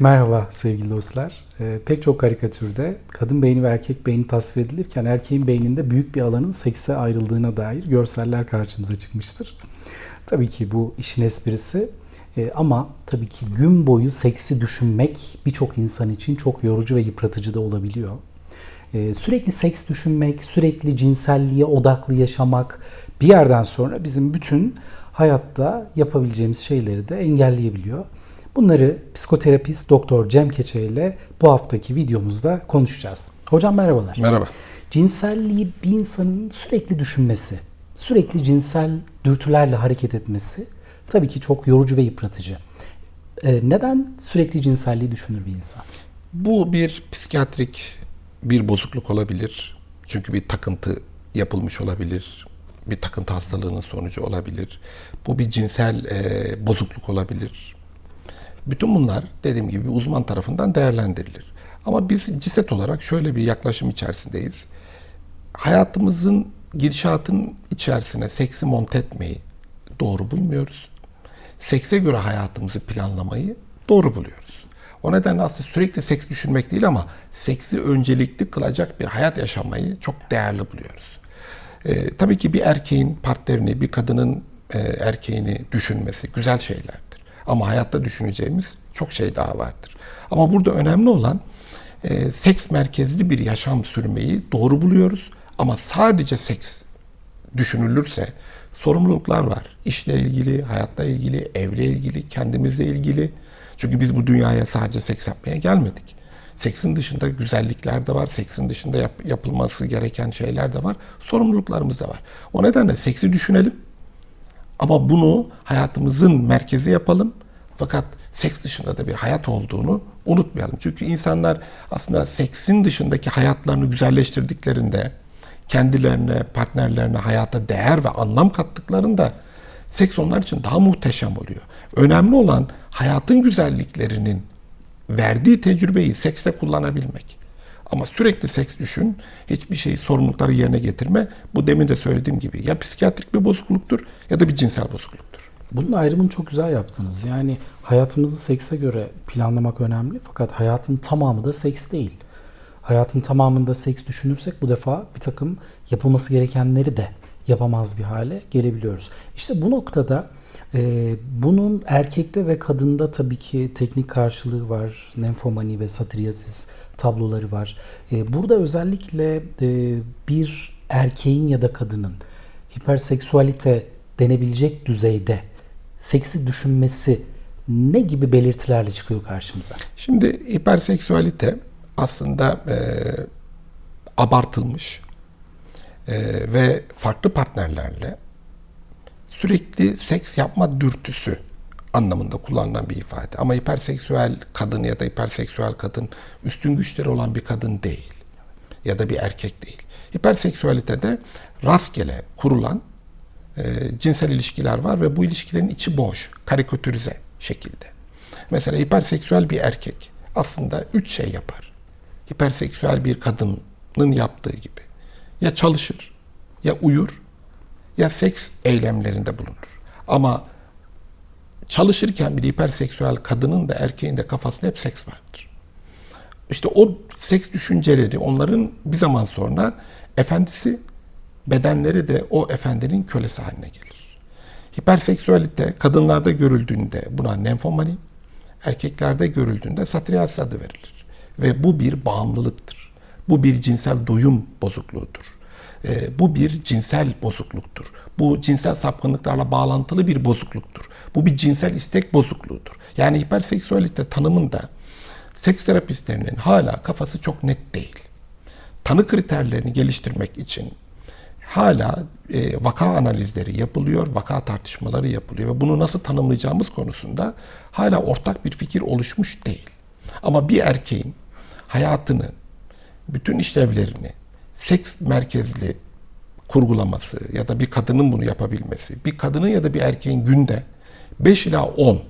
Merhaba sevgili dostlar. Ee, pek çok karikatürde kadın beyni ve erkek beyni tasvir edilirken erkeğin beyninde büyük bir alanın sekse ayrıldığına dair görseller karşımıza çıkmıştır. Tabii ki bu işin esprisi Ee, ama tabii ki gün boyu seksi düşünmek birçok insan için çok yorucu ve yıpratıcı da olabiliyor. Ee, sürekli seks düşünmek, sürekli cinselliğe odaklı yaşamak bir yerden sonra bizim bütün hayatta yapabileceğimiz şeyleri de engelleyebiliyor. Bunları psikoterapist Doktor Cem Keçe ile bu haftaki videomuzda konuşacağız. Hocam merhabalar. Merhaba. Cinselliği bir insanın sürekli düşünmesi, sürekli cinsel dürtülerle hareket etmesi tabii ki çok yorucu ve yıpratıcı. Ee, neden sürekli cinselliği düşünür bir insan? Bu bir psikiyatrik bir bozukluk olabilir. Çünkü bir takıntı yapılmış olabilir. Bir takıntı hastalığının sonucu olabilir. Bu bir cinsel e, bozukluk olabilir. Bütün bunlar dediğim gibi uzman tarafından değerlendirilir. Ama biz ciset olarak şöyle bir yaklaşım içerisindeyiz. Hayatımızın gidişatın içerisine seksi monte etmeyi doğru bulmuyoruz. Sekse göre hayatımızı planlamayı doğru buluyoruz. O nedenle aslında sürekli seks düşünmek değil ama seksi öncelikli kılacak bir hayat yaşamayı çok değerli buluyoruz. Ee, tabii ki bir erkeğin partnerini, bir kadının e, erkeğini düşünmesi güzel şeylerdir. Ama hayatta düşüneceğimiz çok şey daha vardır. Ama burada önemli olan e, seks merkezli bir yaşam sürmeyi doğru buluyoruz. Ama sadece seks düşünülürse sorumluluklar var. İşle ilgili, hayatla ilgili, evle ilgili, kendimizle ilgili. Çünkü biz bu dünyaya sadece seks yapmaya gelmedik. Seksin dışında güzellikler de var. Seksin dışında yap- yapılması gereken şeyler de var. Sorumluluklarımız da var. O nedenle seksi düşünelim. Ama bunu hayatımızın merkezi yapalım. Fakat seks dışında da bir hayat olduğunu unutmayalım. Çünkü insanlar aslında seksin dışındaki hayatlarını güzelleştirdiklerinde, kendilerine, partnerlerine hayata değer ve anlam kattıklarında seks onlar için daha muhteşem oluyor. Önemli olan hayatın güzelliklerinin verdiği tecrübeyi seksle kullanabilmek. Ama sürekli seks düşün, hiçbir şeyi sorumlulukları yerine getirme. Bu demin de söylediğim gibi ya psikiyatrik bir bozukluktur ya da bir cinsel bozukluktur. Bunun ayrımını çok güzel yaptınız. Yani hayatımızı sekse göre planlamak önemli fakat hayatın tamamı da seks değil. Hayatın tamamında seks düşünürsek bu defa bir takım yapılması gerekenleri de yapamaz bir hale gelebiliyoruz. İşte bu noktada e, bunun erkekte ve kadında tabii ki teknik karşılığı var. Nenfomani ve satriyasis tabloları var. E, burada özellikle e, bir erkeğin ya da kadının hiperseksüalite denebilecek düzeyde seksi düşünmesi ne gibi belirtilerle çıkıyor karşımıza? Şimdi hiperseksüalite aslında e, abartılmış e, ve farklı partnerlerle sürekli seks yapma dürtüsü anlamında kullanılan bir ifade. Ama hiperseksüel kadın ya da hiperseksüel kadın üstün güçleri olan bir kadın değil. Ya da bir erkek değil. Hiperseksüalitede rastgele kurulan e, cinsel ilişkiler var ve bu ilişkilerin içi boş, karikatürize şekilde. Mesela hiperseksüel bir erkek aslında üç şey yapar. Hiperseksüel bir kadının yaptığı gibi. Ya çalışır, ya uyur, ya seks eylemlerinde bulunur. Ama çalışırken bir hiperseksüel kadının da erkeğin de kafasında hep seks vardır. İşte o seks düşünceleri onların bir zaman sonra efendisi, bedenleri de o efendinin kölesi haline gelir. Hiperseksüalite kadınlarda görüldüğünde buna nenfomani, erkeklerde görüldüğünde satriyasis adı verilir. Ve bu bir bağımlılıktır. Bu bir cinsel doyum bozukluğudur. Ee, bu bir cinsel bozukluktur. Bu cinsel sapkınlıklarla bağlantılı bir bozukluktur. Bu bir cinsel istek bozukluğudur. Yani hiperseksüalite tanımında seks terapistlerinin hala kafası çok net değil. Tanı kriterlerini geliştirmek için hala e, vaka analizleri yapılıyor, vaka tartışmaları yapılıyor ve bunu nasıl tanımlayacağımız konusunda hala ortak bir fikir oluşmuş değil. Ama bir erkeğin hayatını, bütün işlevlerini seks merkezli kurgulaması ya da bir kadının bunu yapabilmesi, bir kadının ya da bir erkeğin günde 5 ila 10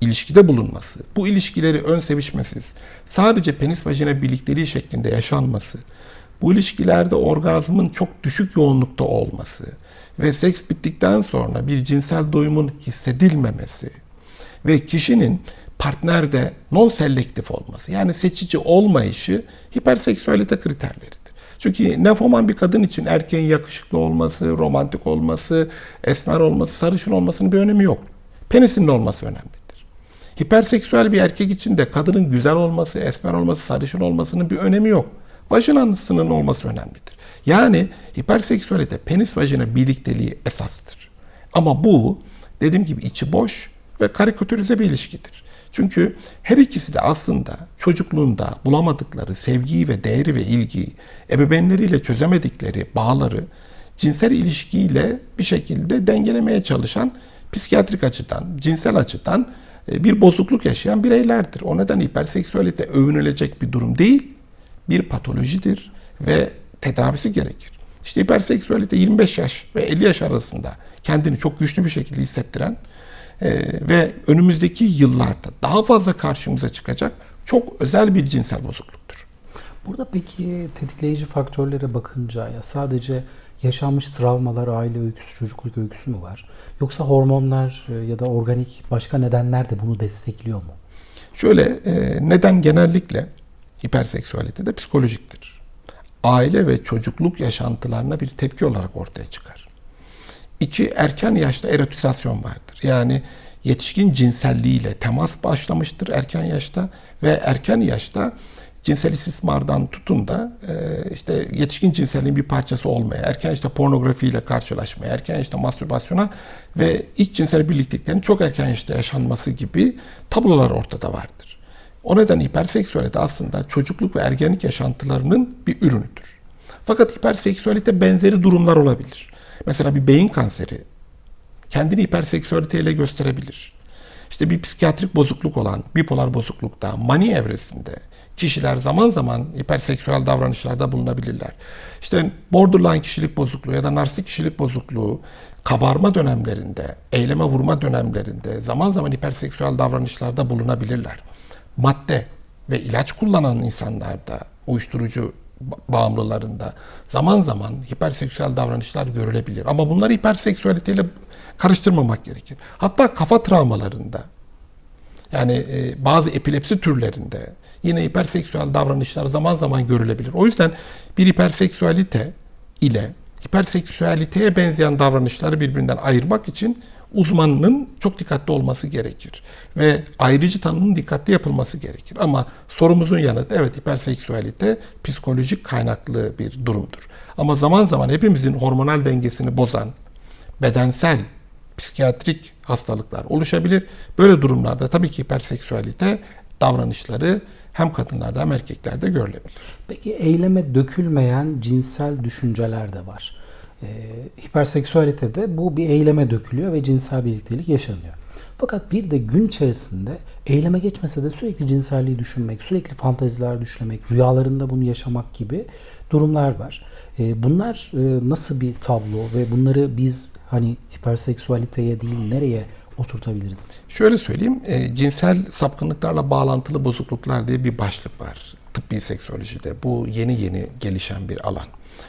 ilişkide bulunması, bu ilişkileri ön sevişmesiz, sadece penis vajina birlikteliği şeklinde yaşanması, bu ilişkilerde orgazmın çok düşük yoğunlukta olması ve seks bittikten sonra bir cinsel doyumun hissedilmemesi ve kişinin partnerde non-selektif olması yani seçici olmayışı hiperseksüalite kriterleridir. Çünkü nefoman bir kadın için erkeğin yakışıklı olması, romantik olması, esmer olması, sarışın olmasının bir önemi yok. Penisinin olması önemlidir. Hiperseksüel bir erkek için de kadının güzel olması, esmer olması, sarışın olmasının bir önemi yok. Vajinasının olması önemlidir. Yani hiperseksüelite penis vajina birlikteliği esastır. Ama bu dediğim gibi içi boş ve karikatürize bir ilişkidir. Çünkü her ikisi de aslında çocukluğunda bulamadıkları sevgiyi ve değeri ve ilgiyi, ebeveynleriyle çözemedikleri bağları cinsel ilişkiyle bir şekilde dengelemeye çalışan psikiyatrik açıdan, cinsel açıdan e, bir bozukluk yaşayan bireylerdir. O neden hiperseksüalite övünülecek bir durum değil, bir patolojidir ve tedavisi gerekir. İşte hiperseksüalite 25 yaş ve 50 yaş arasında kendini çok güçlü bir şekilde hissettiren e, ve önümüzdeki yıllarda daha fazla karşımıza çıkacak çok özel bir cinsel bozukluktur. Burada peki tetikleyici faktörlere bakınca ya sadece yaşanmış travmalar, aile öyküsü, çocukluk öyküsü mü var? Yoksa hormonlar e, ya da organik başka nedenler de bunu destekliyor mu? Şöyle e, neden genellikle hiperseksüalite de psikolojiktir. Aile ve çocukluk yaşantılarına bir tepki olarak ortaya çıkar. İki, erken yaşta erotizasyon vardır. Yani yetişkin cinselliğiyle temas başlamıştır erken yaşta ve erken yaşta cinsel istismardan tutun da e, işte yetişkin cinselliğin bir parçası olmaya, erken yaşta pornografiyle karşılaşmaya, erken yaşta mastürbasyona ve ilk cinsel birlikteliklerin çok erken yaşta yaşanması gibi tablolar ortada vardır. O neden hiperseksüalite aslında çocukluk ve ergenlik yaşantılarının bir ürünüdür. Fakat hiperseksüalite benzeri durumlar olabilir. Mesela bir beyin kanseri kendini hiperseksüaliteyle gösterebilir. İşte bir psikiyatrik bozukluk olan bipolar bozuklukta, mani evresinde kişiler zaman zaman hiperseksüel davranışlarda bulunabilirler. İşte borderline kişilik bozukluğu ya da narsistik kişilik bozukluğu kabarma dönemlerinde, eyleme vurma dönemlerinde zaman zaman hiperseksüel davranışlarda bulunabilirler. Madde ve ilaç kullanan insanlarda, uyuşturucu bağımlılarında zaman zaman hiperseksüel davranışlar görülebilir. Ama bunları hiperseksüaliteyle karıştırmamak gerekir. Hatta kafa travmalarında yani e, bazı epilepsi türlerinde yine hiperseksüel davranışlar zaman zaman görülebilir. O yüzden bir hiperseksüalite ile hiperseksüaliteye benzeyen davranışları birbirinden ayırmak için uzmanının çok dikkatli olması gerekir. Ve ayrıcı tanımın dikkatli yapılması gerekir. Ama sorumuzun yanıtı evet hiperseksüalite psikolojik kaynaklı bir durumdur. Ama zaman zaman hepimizin hormonal dengesini bozan bedensel psikiyatrik hastalıklar oluşabilir. Böyle durumlarda tabii ki hiperseksüalite davranışları hem kadınlarda hem erkeklerde görülebilir. Peki eyleme dökülmeyen cinsel düşünceler de var. Ee, hiperseksüalitede bu bir eyleme dökülüyor ve cinsel birliktelik yaşanıyor. Fakat bir de gün içerisinde eyleme geçmese de sürekli cinselliği düşünmek, sürekli fanteziler düşünmek, rüyalarında bunu yaşamak gibi durumlar var. Ee, bunlar e, nasıl bir tablo ve bunları biz hani hiperseksüaliteye değil nereye oturtabiliriz? Şöyle söyleyeyim, e, cinsel sapkınlıklarla bağlantılı bozukluklar diye bir başlık var tıbbi seksolojide. Bu yeni yeni gelişen bir alan.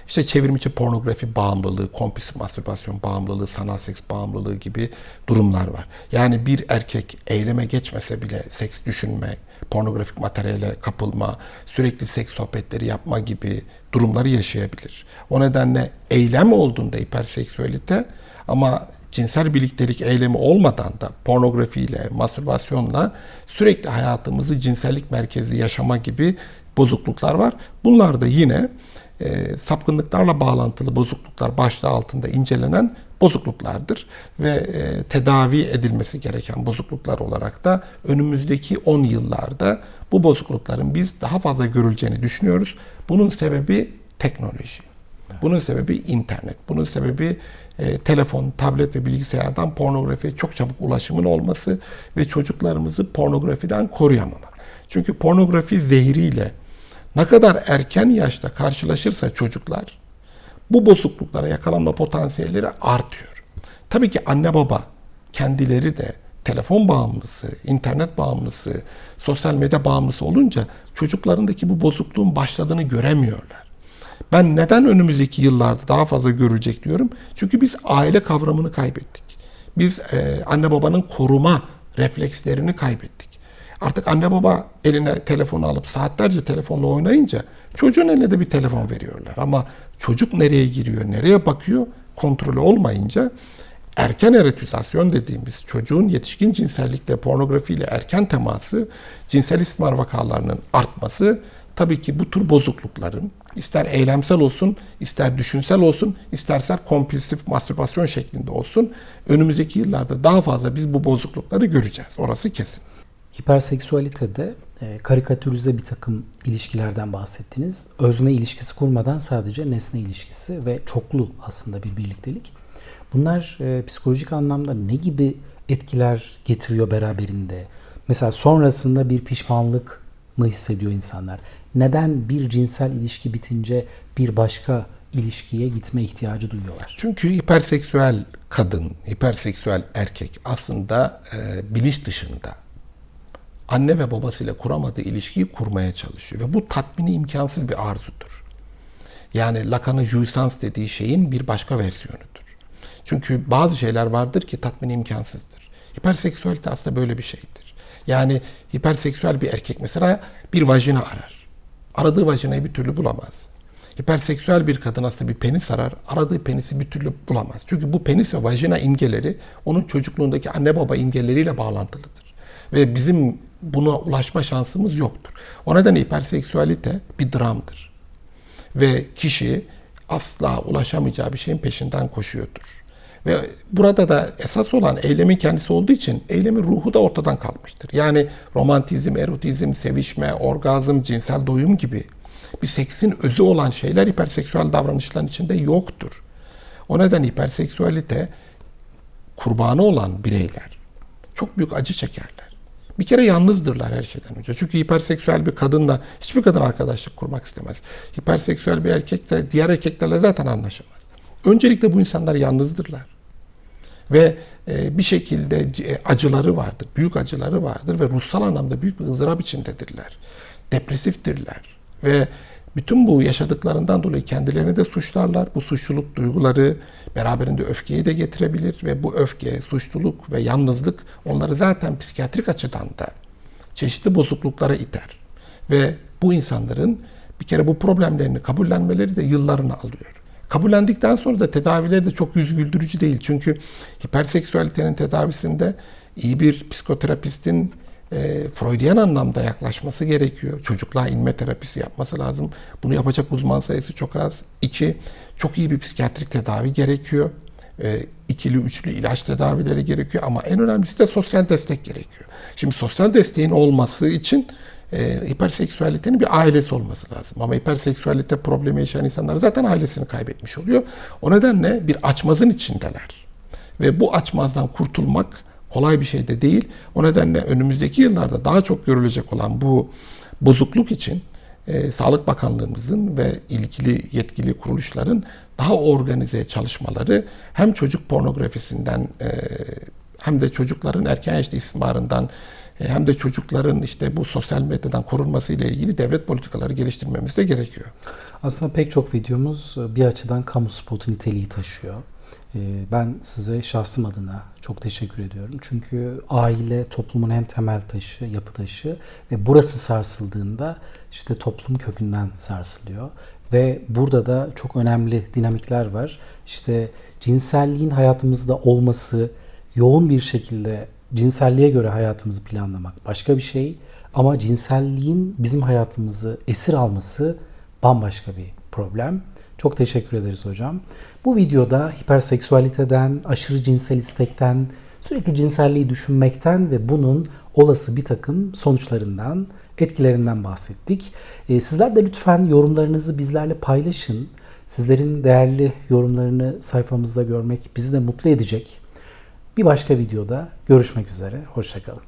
İşte çevrimiçi pornografi bağımlılığı, kompulsif mastürbasyon bağımlılığı, sanal seks bağımlılığı gibi durumlar var. Yani bir erkek eyleme geçmese bile seks düşünme, pornografik materyale kapılma, sürekli seks sohbetleri yapma gibi durumları yaşayabilir. O nedenle eylem olduğunda hiperseksüelite ama cinsel birliktelik eylemi olmadan da pornografiyle, mastürbasyonla sürekli hayatımızı cinsellik merkezli yaşama gibi bozukluklar var. Bunlar da yine e, sapkınlıklarla bağlantılı bozukluklar başlığı altında incelenen bozukluklardır ve e, tedavi edilmesi gereken bozukluklar olarak da önümüzdeki 10 yıllarda bu bozuklukların biz daha fazla görüleceğini düşünüyoruz. Bunun sebebi teknoloji. Bunun sebebi internet. Bunun sebebi e, telefon, tablet ve bilgisayardan pornografiye çok çabuk ulaşımın olması ve çocuklarımızı pornografiden koruyamamak. Çünkü pornografi zehriyle ne kadar erken yaşta karşılaşırsa çocuklar bu bozukluklara yakalanma potansiyelleri artıyor. Tabii ki anne baba kendileri de telefon bağımlısı, internet bağımlısı, sosyal medya bağımlısı olunca çocuklarındaki bu bozukluğun başladığını göremiyorlar. Ben neden önümüzdeki yıllarda daha fazla görecek diyorum? Çünkü biz aile kavramını kaybettik. Biz e, anne babanın koruma reflekslerini kaybettik. Artık anne baba eline telefonu alıp saatlerce telefonla oynayınca çocuğun eline de bir telefon veriyorlar. Ama çocuk nereye giriyor, nereye bakıyor kontrolü olmayınca erken eretüzasyon dediğimiz çocuğun yetişkin cinsellikle, pornografiyle erken teması, cinsel istismar vakalarının artması tabii ki bu tür bozuklukların ister eylemsel olsun, ister düşünsel olsun, isterse kompulsif mastürbasyon şeklinde olsun önümüzdeki yıllarda daha fazla biz bu bozuklukları göreceğiz. Orası kesin. Hiperseksüalitede e, karikatürize bir takım ilişkilerden bahsettiniz. Özne ilişkisi kurmadan sadece nesne ilişkisi ve çoklu aslında bir birliktelik. Bunlar e, psikolojik anlamda ne gibi etkiler getiriyor beraberinde? Mesela sonrasında bir pişmanlık mı hissediyor insanlar? Neden bir cinsel ilişki bitince bir başka ilişkiye gitme ihtiyacı duyuyorlar? Çünkü hiperseksüel kadın, hiperseksüel erkek aslında e, bilinç dışında anne ve babasıyla kuramadığı ilişkiyi kurmaya çalışıyor. Ve bu tatmini imkansız bir arzudur. Yani Lacan'ın jouissance dediği şeyin bir başka versiyonudur. Çünkü bazı şeyler vardır ki tatmini imkansızdır. Hiperseksüelite aslında böyle bir şeydir. Yani hiperseksüel bir erkek mesela bir vajina arar. Aradığı vajinayı bir türlü bulamaz. Hiperseksüel bir kadın aslında bir penis arar. Aradığı penisi bir türlü bulamaz. Çünkü bu penis ve vajina imgeleri onun çocukluğundaki anne baba imgeleriyle bağlantılıdır. Ve bizim buna ulaşma şansımız yoktur. O nedenle hiperseksüalite bir dramdır. Ve kişi asla ulaşamayacağı bir şeyin peşinden koşuyordur. Ve burada da esas olan eylemin kendisi olduğu için eylemin ruhu da ortadan kalkmıştır. Yani romantizm, erotizm, sevişme, orgazm, cinsel doyum gibi bir seksin özü olan şeyler hiperseksüel davranışların içinde yoktur. O nedenle hiperseksüalite kurbanı olan bireyler çok büyük acı çekerler. Bir kere yalnızdırlar her şeyden önce. Çünkü hiperseksüel bir kadınla hiçbir kadın arkadaşlık kurmak istemez. Hiperseksüel bir erkek de diğer erkeklerle zaten anlaşamaz. Öncelikle bu insanlar yalnızdırlar. Ve e, bir şekilde c- acıları vardır, büyük acıları vardır ve ruhsal anlamda büyük bir ızdırap içindedirler. Depresiftirler ve bütün bu yaşadıklarından dolayı kendilerini de suçlarlar. Bu suçluluk duyguları beraberinde öfkeyi de getirebilir ve bu öfke, suçluluk ve yalnızlık onları zaten psikiyatrik açıdan da çeşitli bozukluklara iter. Ve bu insanların bir kere bu problemlerini kabullenmeleri de yıllarını alıyor. Kabullendikten sonra da tedavileri de çok yüz güldürücü değil. Çünkü hiperseksüalitenin tedavisinde iyi bir psikoterapistin e, Freudian anlamda yaklaşması gerekiyor. Çocukluğa inme terapisi yapması lazım. Bunu yapacak uzman sayısı çok az. İki, çok iyi bir psikiyatrik tedavi gerekiyor. E, ikili, üçlü ilaç tedavileri gerekiyor. Ama en önemlisi de sosyal destek gerekiyor. Şimdi sosyal desteğin olması için e, hiperseksüalitenin bir ailesi olması lazım. Ama hiperseksüalite problemi yaşayan insanlar zaten ailesini kaybetmiş oluyor. O nedenle bir açmazın içindeler. Ve bu açmazdan kurtulmak kolay bir şey de değil. O nedenle önümüzdeki yıllarda daha çok görülecek olan bu bozukluk için e, Sağlık Bakanlığımızın ve ilgili yetkili kuruluşların daha organize çalışmaları hem çocuk pornografisinden e, hem de çocukların erken yaşta istismarından e, hem de çocukların işte bu sosyal medyadan korunması ile ilgili devlet politikaları geliştirmemiz de gerekiyor. Aslında pek çok videomuz e, bir açıdan kamu spotu niteliği taşıyor. E, Ben size şahsım adına çok teşekkür ediyorum. Çünkü aile toplumun en temel taşı, yapı taşı ve burası sarsıldığında işte toplum kökünden sarsılıyor. Ve burada da çok önemli dinamikler var. İşte cinselliğin hayatımızda olması, yoğun bir şekilde cinselliğe göre hayatımızı planlamak başka bir şey. Ama cinselliğin bizim hayatımızı esir alması bambaşka bir problem. Çok teşekkür ederiz hocam. Bu videoda hiperseksüaliteden, aşırı cinsel istekten, sürekli cinselliği düşünmekten ve bunun olası bir takım sonuçlarından, etkilerinden bahsettik. Ee, Sizler de lütfen yorumlarınızı bizlerle paylaşın. Sizlerin değerli yorumlarını sayfamızda görmek bizi de mutlu edecek. Bir başka videoda görüşmek üzere. Hoşçakalın.